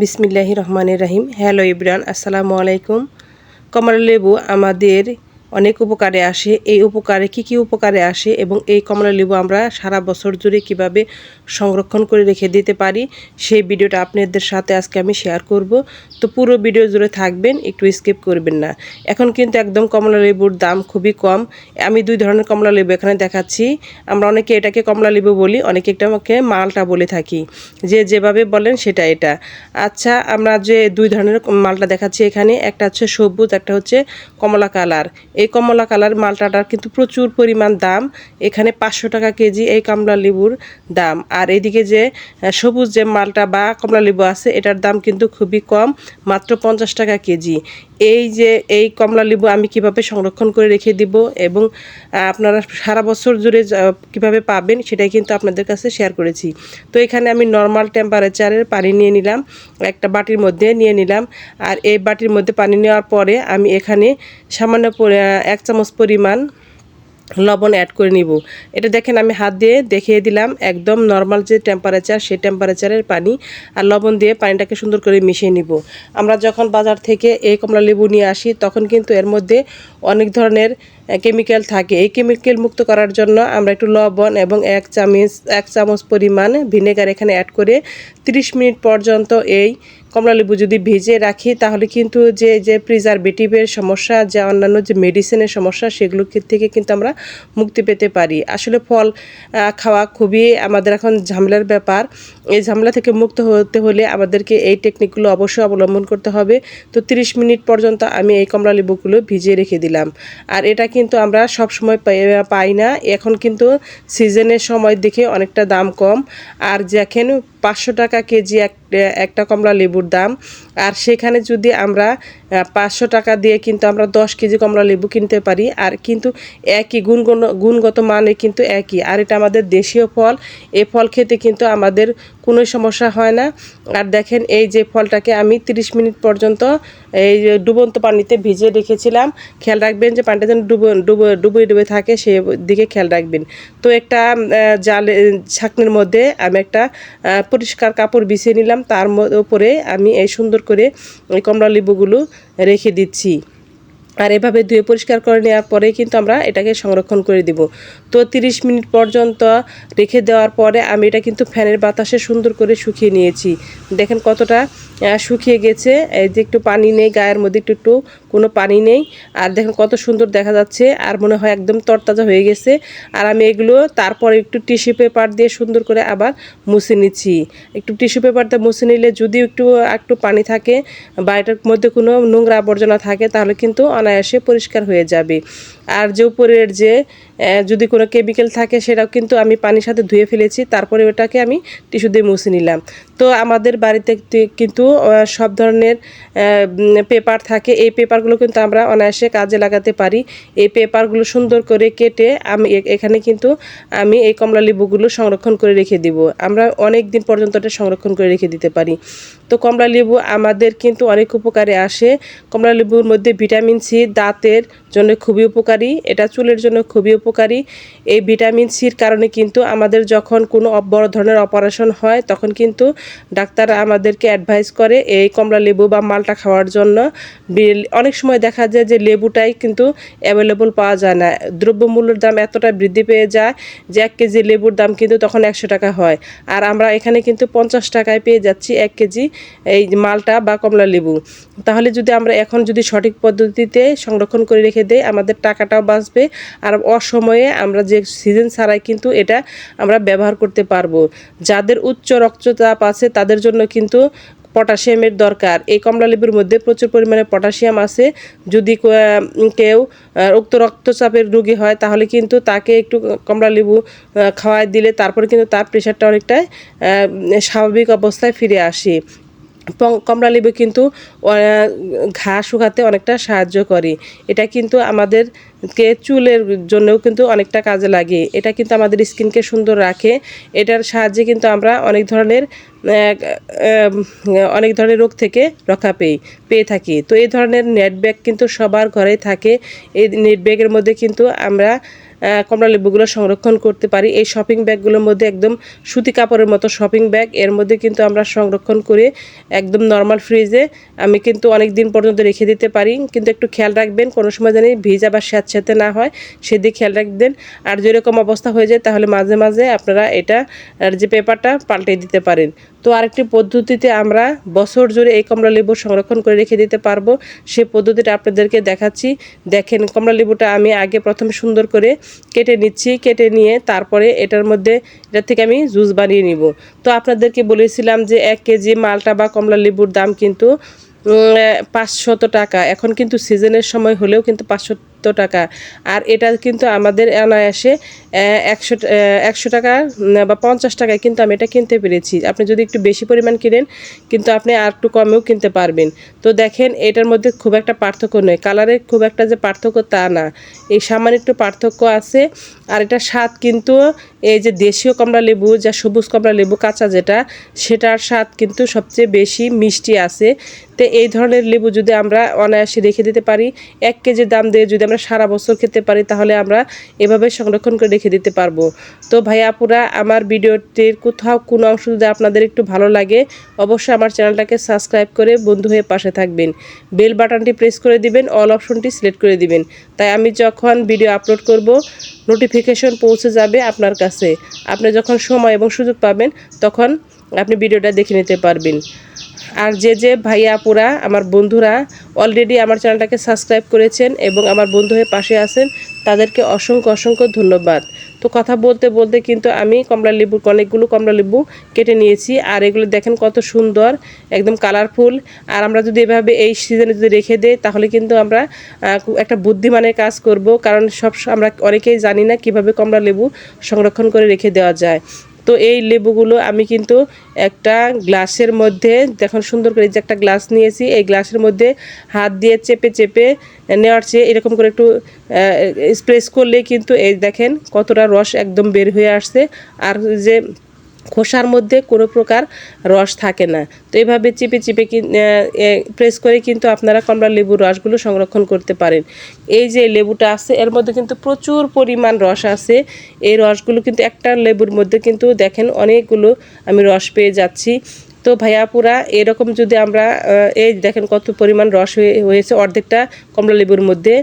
বিসমিল্লাহি রহমানের রাহিম। হ্যালো ইব্রান আসসালামু আলাইকুম। কমলা লেবু আমাদের অনেক উপকারে আসে। এই উপকারে কি কি উপকারে আসে এবং এই কমলা লেবু আমরা সারা বছর জুড়ে কীভাবে সংরক্ষণ করে রেখে দিতে পারি, সেই ভিডিওটা আপনাদের সাথে আজকে আমি শেয়ার করব। তো পুরো ভিডিও জুড়ে থাকবেন, একটু স্কিপ করবেন না। এখন কিন্তু একদম কমলা লেবুর দাম খুবই কম। আমি দুই ধরনের কমলা লেবু এখানে দেখাচ্ছি। আমরা অনেকে এটাকে কমলা লেবু বলি, অনেকে এটাকে মালটা বলে থাকি। যে যেভাবে বলেন সেটা এটা। আচ্ছা আমরা যে দুই ধরনের মালটা দেখাচ্ছি এখানে, একটা হচ্ছে সবুজ, একটা হচ্ছে কমলা কালার। এই কমলা কালার মালটাটার কিন্তু প্রচুর পরিমাণ দাম। এখানে পাঁচশো টাকা কেজি এই কমলা লেবুর দাম। আর এদিকে যে সবুজ যে মালটা বা কমলা লেবু আছে, এটার দাম কিন্তু খুবই কম, মাত্র পঞ্চাশ টাকা কেজি। এই যে, এই কমলা লেবু আমি কীভাবে সংরক্ষণ করে রেখে দিব এবং আপনারা সারা বছর জুড়ে কীভাবে পাবেন সেটাই কিন্তু আপনাদের কাছে শেয়ার করেছি। তো এখানে আমি নর্মাল টেম্পারেচারের পানি নিয়ে নিলাম, একটা বাটির মধ্যে নিয়ে নিলাম। আর এই বাটির মধ্যে পানি নেওয়ার পরে আমি এখানে সামান্য এক চামচ পরিমাণ লবণ অ্যাড করে নিব। এটা দেখেন আমি হাত দিয়ে দেখিয়ে দিলাম, একদম নর্মাল যে টেম্পারেচার সেই টেম্পারেচারের পানি আর লবণ দিয়ে পানিটাকে সুন্দর করে মিশিয়ে নিব। আমরা যখন বাজার থেকে এই কমলা লেবু নিয়ে আসি, তখন কিন্তু এর মধ্যে অনেক ধরনের কেমিক্যাল থাকে। এই কেমিক্যাল মুক্ত করার জন্য আমরা একটু লবণ এবং এক চামচ এক চামচ পরিমাণ ভিনেগার এখানে অ্যাড করে 30 মিনিট পর্যন্ত এই কমলালেবু যদি ভিজে রাখি, তাহলে কিন্তু যে যে প্রিজারভেটিভের সমস্যা, যে অন্যান্য যে মেডিসিনের সমস্যা, সেগুলো থেকে কিন্তু আমরা মুক্তি পেতে পারি। আসলে ফল খাওয়া খুবই আমাদের এখন ঝামেলার ব্যাপার। এই ঝামেলা থেকে মুক্ত হতে হলে আমাদেরকে এই টেকনিকগুলো অবশ্যই অবলম্বন করতে হবে। তো 30 মিনিট পর্যন্ত আমি এই কমলালেবুগুলো ভিজিয়ে রেখে দিলাম। আর এটা কিন্তু আমরা সব সময় পাই না। এখন কিন্তু সিজনের সময় দেখে অনেকটা দাম কম। আর দেখেন পাঁচশো টাকা কেজি এক একটা কমলা লেবুর দাম। আর সেখানে যদি আমরা পাঁচশো টাকা দিয়ে কিন্তু আমরা দশ কেজি কমলা লেবু কিনতে পারি। আর কিন্তু একই গুণগণ, গুণগত মানে কিন্তু একই। আর এটা আমাদের দেশীয় ফল এই ফল খেতে কিন্তু আমাদের কোনো সমস্যা হয় না। আর দেখেন এই যে ফলটাকে আমি 30 মিনিট পর্যন্ত এই ডুবন্ত পানিতে ভিজিয়ে রেখেছিলাম। খেয়াল রাখবেন যে পানিটা যেন ডুবো ডুবো ডুবে ডুবে থাকে সেই দিকে খেয়াল রাখবেন। তো একটা জালে, ছাকনির মধ্যে আমি একটা পরিষ্কার কাপড় বিছিয়ে নিলাম। তার উপরে আমি এই সুন্দর করে এই কমলা লেবুগুলো রেখে দিচ্ছি। আর এভাবে ধুয়ে পরিষ্কার করে নেওয়ার পরে কিন্তু আমরা এটাকে সংরক্ষণ করে দিব। তো 30 মিনিট পর্যন্ত রেখে দেওয়ার পরে আমি এটা কিন্তু ফ্যানের বাতাসে সুন্দর করে শুকিয়ে নিয়েছি। দেখেন কতটা শুকিয়ে গেছে। এই যে একটু পানি নেই, গায়ের মধ্যে একটু একটু কোনো পানি নেই। আর দেখেন কত সুন্দর দেখা যাচ্ছে, আর মনে হয় একদম তরতাজা হয়ে গেছে। আর আমি এগুলো তারপরে একটু টিস্যু পেপার দিয়ে সুন্দর করে আবার মুছে নিচ্ছি। একটু টিস্যু পেপার দিয়ে মুছে নিলে যদি একটু একটু পানি থাকে বা এটার মধ্যে কোনো নোংরা আবর্জনা থাকে, তাহলে কিন্তু অনায়াসে পরিষ্কার হয়ে যাবে। আর যে উপরের যে যদি কোনো কেমিক্যাল থাকে, সেটাও কিন্তু আমি পানির সাথে ধুয়ে ফেলেছি, তারপরে ওটাকে আমি টিস্যু দিয়ে মুছে নিলাম। তো আমাদের বাড়িতে কিন্তু সব ধরনের পেপার থাকে। এই পেপারগুলো কিন্তু আমরা অনায়াসে কাজে লাগাতে পারি। এই পেপারগুলো সুন্দর করে কেটে আমি এখানে কিন্তু আমি এই কমলা লেবুগুলো সংরক্ষণ করে রেখে দিব। আমরা অনেক দিন পর্যন্ত এটা সংরক্ষণ করে রেখে দিতে পারি। তো কমলা লেবু আমাদের কিন্তু অনেক উপকারে আসে। কমলা লেবুর মধ্যে ভিটামিন সি দাঁতের জন্য খুবই উপকারী, এটা চুলের জন্য খুবই উপকারী। এই ভিটামিন সির কারণে কিন্তু আমাদের যখন কোনো বড় ধরনের অপারেশন হয়, তখন কিন্তু ডাক্তার আমাদেরকে অ্যাডভাইস করে এই কমলা লেবু বা মালটা খাওয়ার জন্য। অনেক সময় দেখা যায় যে লেবুটাই কিন্তু অ্যাভেলেবল পাওয়া যায় না। দ্রব্যমূল্যের দাম এতটা বৃদ্ধি পেয়ে যায় যে এক কেজি লেবুর দাম কিন্তু তখন একশো টাকা হয়। আর আমরা এখানে কিন্তু পঞ্চাশ টাকায় পেয়ে যাচ্ছি এক কেজি এই মালটা বা কমলা লেবু। তাহলে যদি আমরা এখন যদি সঠিক পদ্ধতিতে সংরক্ষণ করে রেখে দেই, আমাদের টাকাটাও বাঁচবে আর অসময়ে আমরা যে সিজন ছাড়াই কিন্তু এটা আমরা ব্যবহার করতে পারব। যাদের উচ্চ রক্তচাপ আছে, তাদের জন্য কিন্তু পটাশিয়ামের দরকার। এই কমলালেবুর মধ্যে প্রচুর পরিমাণে পটাশিয়াম আছে। যদি কেউ উক্ত রক্তচাপের রোগী হয়, তাহলে কিন্তু তাকে একটু কমলা লেবু খাওয়াই দিলে তারপরে কিন্তু তার প্রেশারটা অনেকটাই স্বাভাবিক অবস্থায় ফিরে আসে। কমলা লেবু কিন্তু ঘা শুকাতে অনেকটা সাহায্য করে। এটা কিন্তু আমাদেরকে চুলের জন্যও কিন্তু অনেকটা কাজে লাগে। এটা কিন্তু আমাদের স্কিনকে সুন্দর রাখে। এটার সাহায্যে কিন্তু আমরা অনেক ধরনের অনেক ধরনের রোগ থেকে রক্ষা পেয়ে পেয়ে থাকি। তো এই ধরনের নেট ব্যাগ কিন্তু সবার ঘরেই থাকে। এই নেট ব্যাগের মধ্যে কিন্তু আমরা কমলা লেবুগুলো সংরক্ষণ করতে পারি। এই শপিং ব্যাগগুলোর মধ্যে একদম সুতি কাপড়ের মতো শপিং ব্যাগ। এর মধ্যে কিন্তু আমরা সংরক্ষণ করে একদম নর্মাল ফ্রিজে আমি কিন্তু অনেক দিন পর্যন্ত রেখে দিতে পারি। কিন্তু একটু খেয়াল রাখবেন, কোনো সময় জানি ভিজা বা স্যাঁতস্যাঁতে না হয়, সেদিকে খেয়াল রাখবেন। আর যেরকম অবস্থা হয়ে যায়, তাহলে মাঝে মাঝে আপনারা এটা যে পেপারটা, পাল্টে দিতে পারেন। তো আরেকটি পদ্ধতিতে আমরা বছর জুড়ে এই কমলা লেবু সংরক্ষণ করে রেখে দিতে পারব। সেই পদ্ধতিটা আপনাদেরকে দেখাচ্ছি। দেখেন, কমলা লেবুটা আমি আগে প্রথমে সুন্দর করে কেটে নিচ্ছি, কেটে নিয়ে তারপরে এটার মধ্যে, এটা থেকে আমি জুস বানিয়ে নিব। তো আপনাদেরকে বলেছিলাম যে এক কেজি মালটা বা কমলা লেবুর দাম কিন্তু পাঁচশত টাকা। এখন কিন্তু সিজনের সময় হলেও কিন্তু পাঁচশো টাকা। আর এটা কিন্তু আমাদের অনায়াসে একশো একশো টাকা বা পঞ্চাশ টাকায় কিন্তু আমি এটা কিনতে পেরেছি। আপনি যদি একটু বেশি পরিমাণ কিনেন, কিন্তু আপনি আর একটু কমেও কিনতে পারবেন। তো দেখেন, এটার মধ্যে খুব একটা পার্থক্য নয় কালারের খুব একটা যে পার্থক্য তা না। এই সামান্য একটু পার্থক্য আছে। আর এটা স্বাদ কিন্তু এই যে দেশীয় কমলা লেবু, যা সবুজ কমলা লেবু, কাঁচা যেটা, সেটার স্বাদ কিন্তু সবচেয়ে বেশি মিষ্টি আছে। তো এই ধরনের লেবু যদি আমরা অনায়াসে রেখে দিতে পারি, এক কেজির দাম দিয়ে যদি সারা বছর খেতে পারি, তাহলে আমরা এভাবে সংরক্ষণ করে রেখে দিতে পারব। তো ভাই ভাইয়াপুরা আমার ভিডিওটির কোথাও কোনো অংশ যদি আপনাদের একটু ভালো লাগে, অবশ্যই আমার চ্যানেলটাকে সাবস্ক্রাইব করে বন্ধু হয়ে পাশে থাকবেন। বেল বাটনটি প্রেস করে দিবেন, অল অপশনটি সিলেক্ট করে দিবেন। তাই আমি যখন ভিডিও আপলোড করব, নোটিফিকেশন পৌঁছে যাবে আপনার কাছে। আপনি যখন সময় এবং সুযোগ পাবেন, তখন আপনি ভিডিওটা দেখে নিতে পারবেন। আর যে যে ভাইয়া আপুরা আমার বন্ধুরা অলরেডি আমার চ্যানেলটাকে সাবস্ক্রাইব করেছেন এবং আমার বন্ধু হয়ে পাশে আছেন, তাদেরকে অসংখ্য অসংখ্য ধন্যবাদ। তো কথা বলতে বলতে কিন্তু আমি কমলা লেবু অনেকগুলো কমলা লেবু কেটে নিয়েছি, আর এগুলো দেখেন কত সুন্দর, একদম কালারফুল আর আমরা যদি এভাবে এই সিজনে যদি রেখে দেই, তাহলে কিন্তু আমরা একটা বুদ্ধিমানের কাজ করব, কারণ সব, আমরা অনেকেই জানি না কীভাবে কমলা লেবু সংরক্ষণ করে রেখে দেওয়া যায়। তো এই লেবুগুলো আমি কিন্তু একটা গ্লাসের মধ্যে, দেখুন সুন্দর করে যে একটা গ্লাস নিয়েছি, এই গ্লাসের মধ্যে হাত দিয়ে চেপে চেপে নেওয়ার চেয়ে এরকম করে একটু স্প্রেস করলে কিন্তু এই দেখেন কতটা রস একদম বের হয়ে আসছে। আর যে খোসার মধ্যে কোনো প্রকার রস থাকে না। তো এভাবে চিপে চিপে প্রেস করে কিন্তু আপনারা কমলা লেবুর রসগুলো সংরক্ষণ করতে পারেন। এই যে লেবুটা আছে, এর মধ্যে কিন্তু প্রচুর পরিমাণ রস আছে। এই রসগুলো কিন্তু একটা লেবুর মধ্যে কিন্তু দেখেন অনেকগুলো আমি রস পেয়ে যাচ্ছি। তো ভাইয়াপুরা এরকম যদি আমরা এই দেখেন কত পরিমাণ রস হয়েছে অর্ধেকটা কমলা লেবুর মধ্যে,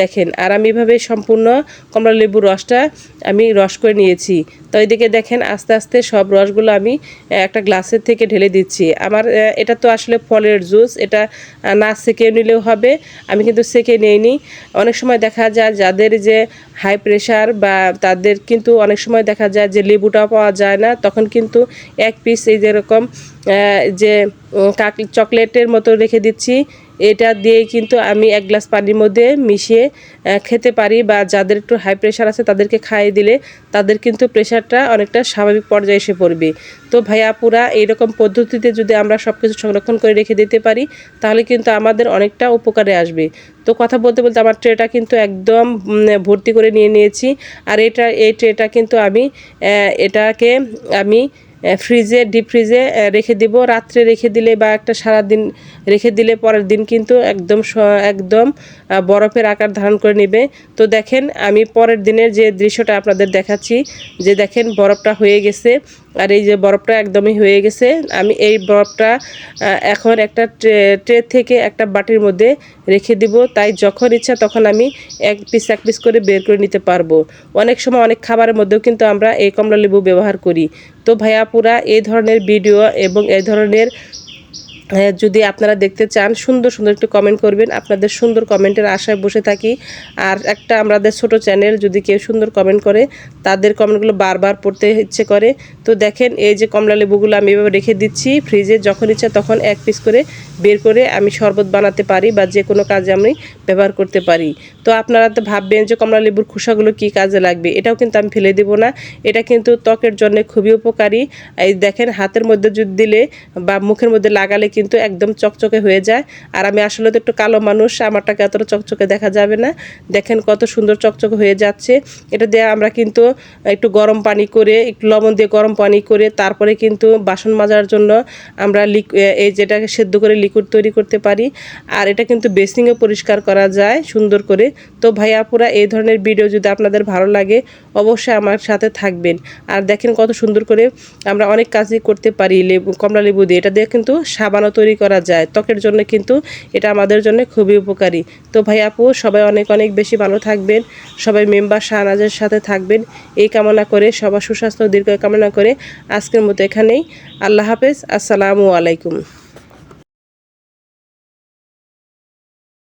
দেখেন। আর আমি এভাবে সম্পূর্ণ কমলা লেবুর রসটা আমি রস করে নিয়েছি। তো এদিকে দেখেন আস্তে আস্তে সব রসগুলো আমি একটা গ্লাসের থেকে ঢেলে দিচ্ছি। আমার এটা তো আসলে ফলের জুস, এটা না সেকে নিলেও হবে। আমি কিন্তু সেকে নিইনি। অনেক সময় দেখা যায় যাদের যে হাই প্রেশার বা তাদের কিন্তু অনেক সময় দেখা যায় যে লেবুটা পাওয়া যায় না, তখন কিন্তু এক পিস এই যেরকম যে চকলেটের মতো রেখে দিচ্ছি। এটা দিয়ে কিন্তু আমি এক গ্লাস পানির মধ্যে মিশিয়ে খেতে পারি বা যাদের একটু হাই প্রেশার আছে তাদেরকে খাইয়ে দিলে তাদের কিন্তু প্রেশারটা অনেকটা স্বাভাবিক পর্যায়ে এসে পড়বে। তো ভাইয়াপুরা এইরকম পদ্ধতিতে যদি আমরা সব কিছু সংরক্ষণ করে রেখে দিতে পারি, তাহলে কিন্তু আমাদের অনেকটা উপকারে আসবে। তো কথা বলতে বলতে আমার ট্রেটা কিন্তু একদম ভর্তি করে নিয়ে নিয়েছি। আর এটা, এই ট্রেটা কিন্তু আমি এটাকে আমি ফ্রিজে ডিপ ফ্রিজে রেখে দিব। রাত্রে রেখে দিলে বা একটা সারা দিন রেখে দিলে পরের দিন কিন্তু একদম একদম বরফের আকার ধারণ করে নেবে। তো দেখেন, আমি পরের দিনের যে দৃশ্যটা আপনাদের দেখাচ্ছি, যে দেখেন বরফটা হয়ে গেছে। আর এই যে বরফটা একদমই হয়ে গেছে। আমি এই বরফটা এখন একটা ট্রে থেকে একটা বাটির মধ্যে রেখে দিব। তাই যখন ইচ্ছা তখন আমি এক পিস এক পিস করে বের করে নিতে পারব। অনেক সময় অনেক খাবারের মধ্যেও কিন্তু আমরা এই কমলা লেবু ব্যবহার করি। তো ভাইয়া পুরা এই ধরনের ভিডিও এবং এই ধরনের যদি আপনারা দেখতে চান, সুন্দর সুন্দর একটু কমেন্ট করবেন। আপনাদের সুন্দর কমেন্টের আশায় বসে থাকি। আর একটা আমাদের ছোট চ্যানেল যদি কেউ সুন্দর কমেন্ট করে, তাদের কমেন্টগুলো বারবার পড়তে ইচ্ছে করে। তো দেখেন, এই যে কমলা লেবুগুলো আমি এভাবে রেখে দিচ্ছি ফ্রিজে যখন ইচ্ছা তখন এক পিস করে বের করে আমি শরবত বানাতে পারি বা যে কোনো কাজে আমি ব্যবহার করতে পারি। তো আপনারা তো ভাববেন যে কমলা লেবুর খোসাগুলো কি কাজে লাগবে? এটাও কিন্তু আমি ফেলে দেবো না। এটা কিন্তু ত্বকের জন্য খুবই উপকারী। এই দেখেন, হাতের মধ্যে যদি দিলে বা মুখের মধ্যে লাগালে কিন্তু একদম চকচকে হয়ে যায়। আর আমি আসলে তো একটু কালো মানুষ, আমারটাকে এতটা চকচকে দেখা যাবে না। দেখেন কত সুন্দর চকচকে হয়ে যাচ্ছে। এটা দিয়ে আমরা কিন্তু একটু গরম পানি করে, একটু লবণ দিয়ে গরম পানি করে, তারপরে কিন্তু বাসন মাজার জন্য আমরা লিক এই যেটাকে সেদ্ধ করে লিকুইড তৈরি করতে পারি। আর এটা কিন্তু বেসিংয়ে পরিষ্কার করা যায়, সুন্দর করে। তো ভাই আপুরা, এই ধরনের ভিডিও যদি আপনাদের ভালো লাগে, অবশ্যই আমার সাথে থাকবেন। আর দেখেন কত সুন্দর করে আমরা অনেক কাজই করতে পারি লেবু কমলা লেবু দিয়ে। এটা দিয়ে কিন্তু সাবানও তৈরি করা যায়। ত্বকের জন্য কিন্তু এটা আমাদের জন্য খুবই উপকারী। তো ভাই আপু, সবাই অনেক অনেক বেশি ভালো থাকবেন। সবাই মেম্বার শাহনাজের সাথে থাকবেন। এই কামনা করে, সবার সুস্বাস্থ্য দীর্ঘ কামনা করে আজকের মতো এখানেই। আল্লাহ হাফেজ। আসসালামু আলাইকুম।